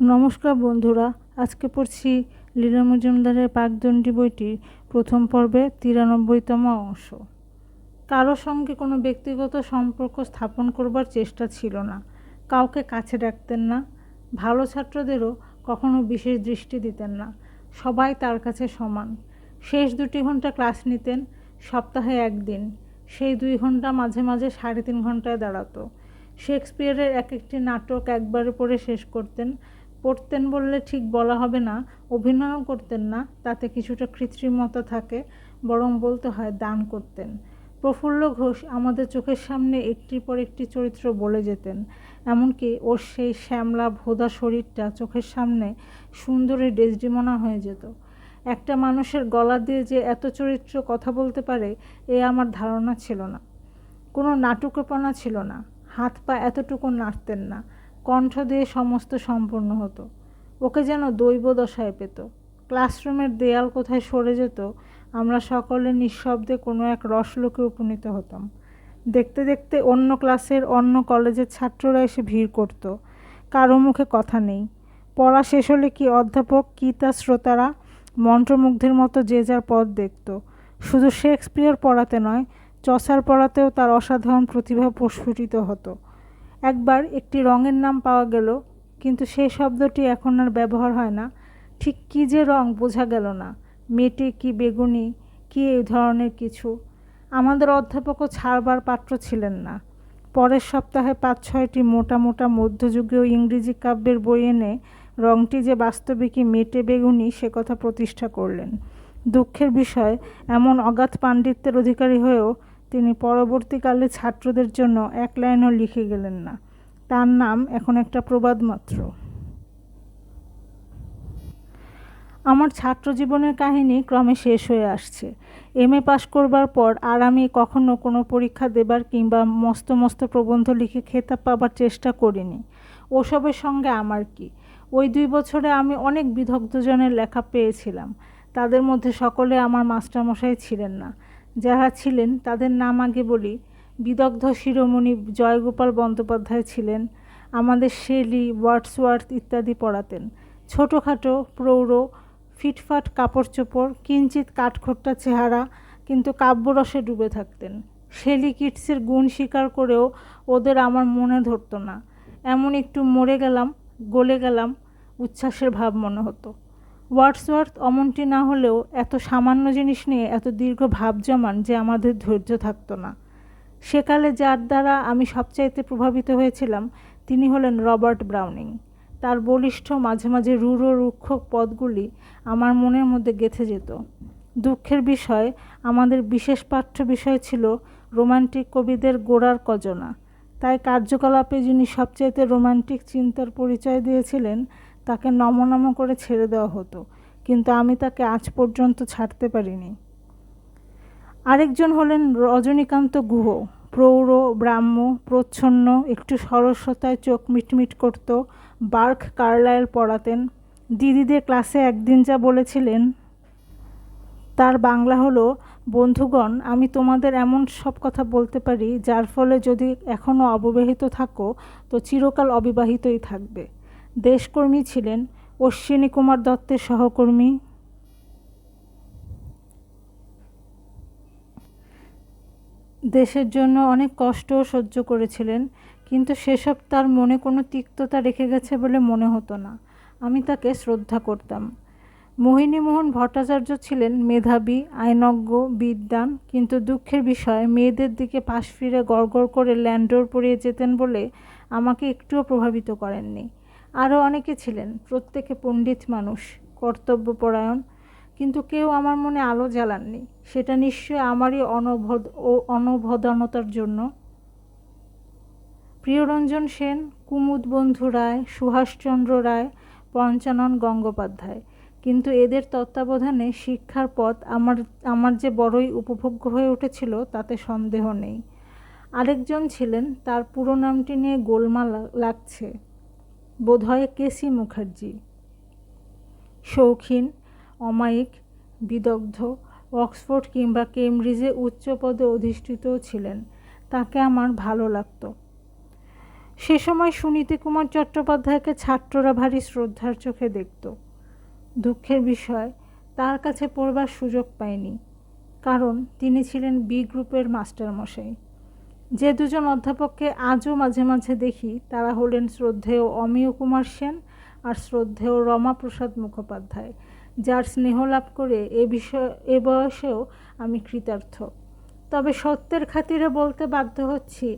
নমস্কার বন্ধুরা, আজকে পড়ছি লীলা মজুমদারের পাকদণ্ডী বইটির প্রথম পর্বে তিরানব্বইতম অংশ। কারও সঙ্গে কোনো ব্যক্তিগত সম্পর্ক স্থাপন করবার চেষ্টা ছিল না। কাউকে কাছে ডাকতেন না। ভালো ছাত্রদেরও কখনো বিশেষ দৃষ্টি দিতেন না। সবাই তার কাছে সমান। শেষ দুটি ঘণ্টা ক্লাস নিতেন, সপ্তাহে একদিন। সেই দুই ঘণ্টা মাঝে মাঝে সাড়ে তিন ঘন্টায় দাঁড়াতো। শেক্সপিয়ারের এক একটি নাটক একবারে পড়ে শেষ করতেন। পড়তেন বললে ঠিক বলা হবে না, অভিনয়ও করতেন না, তাতে কিছুটা কৃত্রিমতা থাকে, বরং বলতে হয় দান করতেন। প্রফুল্ল ঘোষ আমাদের চোখের সামনে একটির পর একটি চরিত্র বলে যেতেন, এমনকি ওর সেই শ্যামলা ভোদা শরীরটা চোখের সামনে সুন্দরী ডেসডিমোনা হয়ে যেত। একটা মানুষের গলা দিয়ে যে এত চরিত্র কথা বলতে পারে, এ আমার ধারণা ছিল না। কোনো নাটুকেপনা ছিল না। হাত পা এতটুকু নাড়তেন না। কণ্ঠ দিয়ে সমস্ত সম্পূর্ণ হতো। ওকে যেন দৈব দশায় পেত। ক্লাসরুমের দেয়াল কোথায় সরে যেত, আমরা সকলে নিঃশব্দে কোনো এক রসলোকে উপনীত হতাম। দেখতে দেখতে অন্য ক্লাসের অন্য কলেজের ছাত্ররা এসে ভিড় করত। কারও মুখে কথা নেই। পড়া শেষ হলে কি অধ্যাপক, কি তার শ্রোতারা? মন্ত্রমুগ্ধের মতো যে যার পথ দেখত। শুধু শেক্সপিয়ার পড়াতে নয়, চসার পড়াতেও তার অসাধারণ প্রতিভা প্রস্ফুটিত হতো। একবার একটি রঙের নাম পাওয়া গেল, কিন্তু সেই শব্দটি এখন আর ব্যবহার হয় না। ঠিক কী যে রং বোঝা গেল না। মেটে কি বেগুনি, কি এই ধরনের কিছু? আমাদের অধ্যাপকও ছাড়বার পাত্র ছিলেন না। পরের সপ্তাহে পাঁচ ছয়টি মোটা মোটা মধ্যযুগীয় ইংরেজি কাব্যের বই এনে রংটি যে বাস্তবিকই মেটে বেগুনি, সে কথা প্রতিষ্ঠা করলেন। দুঃখের বিষয়, এমন অগাধ পাণ্ডিত্যের অধিকারী হয়েও তিনি পরবর্তীকালে ছাত্রদের জন্য এক লাইনও লিখে গেলেন না। তার নাম এখন একটা প্রবাদ মাত্র। আমার ছাত্র জীবনের কাহিনী ক্রমে শেষ হয়ে আসছে। এম এ পাশ করবার পর আর আমি কখনো কোনো পরীক্ষা দেবার কিংবা মস্ত মস্ত প্রবন্ধ লিখে খেতাব পাবার চেষ্টা করিনি। ওসবের সঙ্গে আমার কি? ওই দুই বছরে আমি অনেক বিদগ্ধজনের লেখা পেয়েছিলাম। তাদের মধ্যে সকলে আমার মাস্টারমশাই ছিলেন না। যারা ছিলেন তাদের নাম আগে বলি। বিদগ্ধ শিরোমণি জয়গোপাল বন্দ্যোপাধ্যায় ছিলেন, আমাদের শেলি, ওয়ার্ডসওয়ার্থ ইত্যাদি পড়াতেন। ছোটোখাটো, প্রৌঢ়, ফিটফাট কাপড় চোপড় কিঞ্চিত কাঠখোট্টা চেহারা, কিন্তু কাব্যরসে ডুবে থাকতেন। শেলি কিটসের গুণ স্বীকার করেও ওদের আমার মনে ধরতো না। এমন একটু মরে গেলাম, গলে গেলাম, উচ্ছ্বাসের ভাব মনে হতো। ওয়ার্ডসওয়ার্থ অমনটি না হলেও এত সামান্য জিনিস নিয়ে এত দীর্ঘ ভাব জমান যে আমাদের ধৈর্য থাকতো না। সেকালে যার দ্বারা আমি সবচাইতে প্রভাবিত হয়েছিলাম তিনি হলেন রবার্ট ব্রাউনিং। তার বলিষ্ঠ, মাঝে মাঝে রূঢ় রুক্ষ পদগুলি আমার মনের মধ্যে গেঁথে যেত। দুঃখের বিষয়, আমাদের বিশেষ পাঠ্য বিষয় ছিল রোমান্টিক কবিদের গোড়ার কজনা। তাই কার্যকলাপে যিনি সবচাইতে রোমান্টিক চিন্তার পরিচয় দিয়েছিলেন তাকে নমনম করে ছেড়ে দেওয়া হতো, কিন্তু আমি তাকে আজ পর্যন্ত ছাড়তে পারিনি। আরেকজন হলেন রজনীকান্ত গুহ, প্রৌঢ়, ব্রাহ্ম, প্রচ্ছন্ন, একটু সরস্বতায় চোখ মিটমিট করত, বার্ক কার্লাইল পড়াতেন। দিদিদের ক্লাসে একদিন যা বলেছিলেন, তার বাংলা হলো, বন্ধুগণ, আমি তোমাদের এমন সব কথা বলতে পারি, যার ফলে যদি এখনও অববাহিত থাকো, তো চিরকাল অবিবাহিতই থাকবে। দেশকর্মী ছিলেন অশ্বিনী কুমার দত্তের সহকর্মী। দেশের জন্য অনেক কষ্টও সহ্য করেছিলেন, কিন্তু সেসব তার মনে কোনো তিক্ততা রেখে গেছে বলে মনে হতো না। আমি তাকে শ্রদ্ধা করতাম। মোহিনীমোহন ভট্টাচার্য ছিলেন মেধাবী, আইনজ্ঞ বিদ্যান কিন্তু দুঃখের বিষয়, মেয়েদের দিকে পাশ ফিরে গড় করে ল্যান্ডোর পড়িয়ে যেতেন বলে আমাকে একটুও প্রভাবিত করেননি। আরও অনেকে ছিলেন, প্রত্যেকে পণ্ডিত মানুষ, কর্তব্যপরায়ণ, কিন্তু কেউ আমার মনে আলো জ্বালাননি। সেটা নিশ্চয় আমারই অনভদ ও অনবধানতার জন্য। প্রিয়রঞ্জন সেন, কুমুদ বন্ধু রায়, সুভাষচন্দ্র রায়, পঞ্চানন গঙ্গোপাধ্যায়। কিন্তু এদের তত্ত্বাবধানে শিক্ষার পথ আমার আমার যে বড়ই উপভোগ্য হয়ে উঠেছিল তাতে সন্দেহ নেই। আরেকজন ছিলেন, তার পুরো নামটি নিয়ে গোলমাল লাগছে। বোধহয় কেসি মুখার্জি। শৌখিন, অমায়িক, বিদগ্ধ, অক্সফোর্ড কিংবা কেমব্রিজে উচ্চ পদে অধিষ্ঠিতও ছিলেন। তাকে আমার ভালো লাগতো। সে সময় সুনীতি কুমার চট্টোপাধ্যায়কে ছাত্ররা ভারী শ্রদ্ধার চোখে দেখত। দুঃখের বিষয়, তার কাছে পড়বার সুযোগ পায়নি। কারণ তিনি ছিলেন বি গ্রুপের মাস্টারমশাই। যে দুজন অধ্যাপককে আজও মাঝে মাঝে দেখি, তারা হলেন শ্রদ্ধেয় অমিয় কুমার সেন আর শ্রদ্ধেয় রমাপ্রসাদ মুখোপাধ্যায়, যার স্নেহ লাভ করে এ বিষয়, এ বয়সেও আমি কৃতার্থ। তবে সত্যের খাতিরে বলতে বাধ্য হচ্ছি,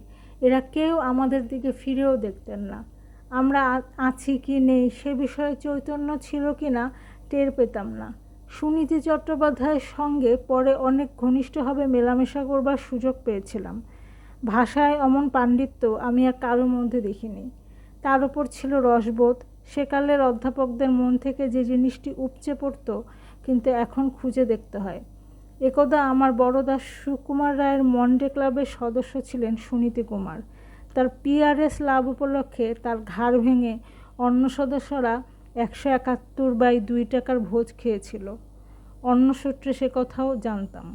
এরা কেউ আমাদের দিকে ফিরেও দেখতেন না। আমরা আছি কি নেই, সে বিষয়ে চৈতন্য ছিল কি না, টের পেতাম না। সুনীতি চট্টোপাধ্যায়ের সঙ্গে পরে অনেক ঘনিষ্ঠভাবে মেলামেশা করবার সুযোগ পেয়েছিলাম। ভাষায় অমন পাণ্ডিত্য আমি আর কারোর মধ্যে দেখিনি। তার উপর ছিল রসবোধ। সেকালের অধ্যাপকদের মন থেকে যে জিনিসটি উপচে পড়ত, কিন্তু এখন খুঁজে দেখতে হয়। একদা আমার বড়দা সুকুমার রায়ের মন্ডে ক্লাবের সদস্য ছিলেন সুনীতি কুমার। তার পিআরএস লাভ উপলক্ষে তার ঘাড় ভেঙে অন্য সদস্যরা একশো একাত্তর বাই দুই টাকার ভোজ খেয়েছিল। অন্য সূত্রে সে কথাও জানতাম।